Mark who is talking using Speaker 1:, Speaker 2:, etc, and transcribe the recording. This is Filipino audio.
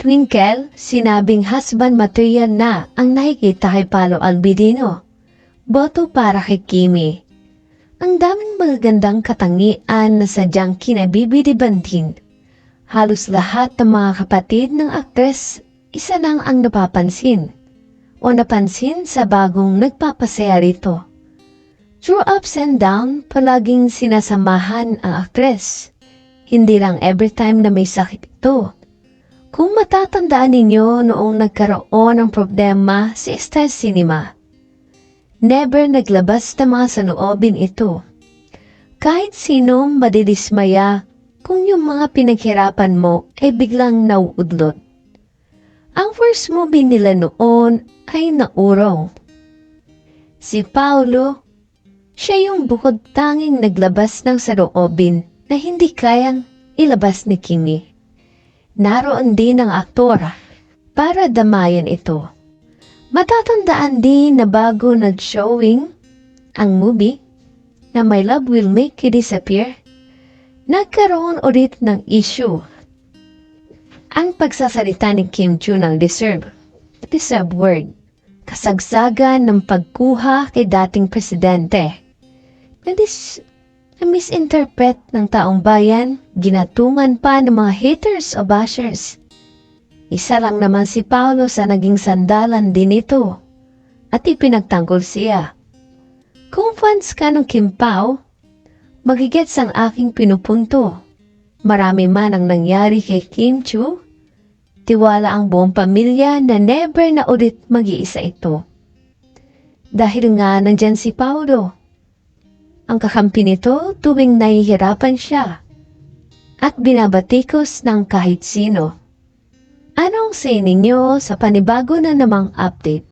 Speaker 1: Twinkle, sinabing husband material na ang nakikita kay Paolo Albidino. Boto para kay Kimi. Ang daming magagandang katangian na sadyang kinabibidibantin. Halos lahat ng mga kapatid ng aktres, isa lang ang napapansin. O napansin sa bagong nagpapasaya rito. Through ups and down, palaging sinasamahan ang aktres. Hindi lang every time na may sakit ito. Kung matatandaan ninyo noong nagkaroon ng problema si Star Cinema, never naglabas ng mga sanoobin ito. Kahit sino madidismaya kung yung mga pinaghirapan mo ay biglang nauudlot. Ang first movie nila noon ay naurong. Si Paulo, siya yung bukod tanging naglabas ng sanoobin na hindi kayang ilabas ni Kimi. Naroon din ang aktora para damayan ito. Matatandaan din na bago nag-showing ang movie na My Love Will Make You Disappear, nagkaroon ulit ng issue. Ang pagsasalita ni Kim Chu ng deserve, deserve word, kasagsagan ng pagkuha kay dating presidente. Na na misinterpret ng taong bayan, ginatungan pa ng mga haters o bashers. Isa lang naman si Paulo sa naging sandalan din ito at ipinagtanggol siya. Kung fans ka ng Kim Pao, magigets ang aking pinupunto. Marami man ang nangyari kay Kim Chu, tiwala ang buong pamilya na never na ulit mag-iisa ito. Dahil nga nandyan si Paulo, ang kakampi nito tuwing nahihirapan siya at binabatikos ng kahit sino. Anong say ninyo sa panibago na namang update